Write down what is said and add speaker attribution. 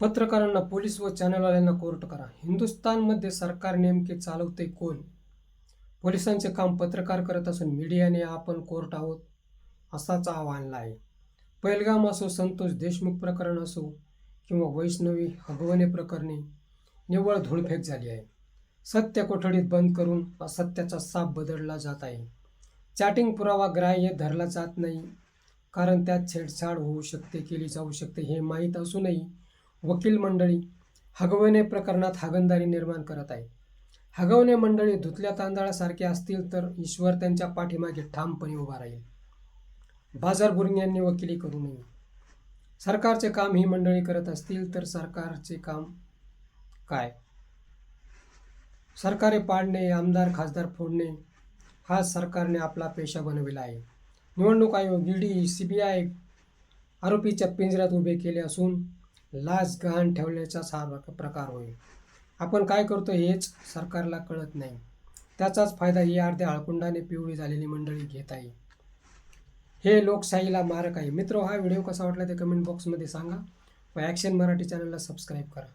Speaker 1: पत्रकारांना पोलीस व चॅनलवाल्यांना कोर्ट करा. हिंदुस्थानमध्ये सरकार नेमके चालवते कोण? पोलिसांचे काम पत्रकार करत असून मीडियाने आपण कोर्ट आहोत असाच आव्हानला आहे. पैलगाम असो संतोष देशमुख प्रकरण असो किंवा वैष्णवी हगवणे प्रकरणी निव्वळ धूळफेक झाली आहे. सत्य कोठडीत बंद करून असत्याचा साप बदलला जात आहे. चॅटिंग पुरावा ग्राह्य धरला जात नाही कारण त्यात छेडछाड होऊ शकते केली जाऊ शकते हे माहीत असूनही वकील मंडळी हगवणे प्रकरणात हागणदारी निर्माण करत आहे. हगवणे मंडळी धुतल्या तांदळासारखे असतील तर ईश्वर त्यांच्या पाठीमागे ठामपणे उभा राहील. बाजार यांनी वकिली करू नये. सरकारचे काम ही मंडळी करत असतील तर सरकारचे काम काय? सरकारे पाडणे आमदार खासदार फोडणे हा सरकारने आपला पेशा बनविला आहे. निवडणूक आयोग ईडी सी बी आय आरोपीच्या पिंजऱ्यात उभे केले असून लाच गहाण ठेवल्याचा हा प्रकार होईल आपण काय करतो हेच सरकारला कळत नाही. त्याचाच फायदा ही अर्ध्या आळकुंडाने पिवळी झालेली मंडळी घेत आहे. हे लोकशाहीला मारक आहे. मित्र हा व्हिडिओ कसा वाटला ते कमेंट बॉक्समध्ये सांगा व ॲक्शन मराठी चॅनलला सबस्क्राईब करा.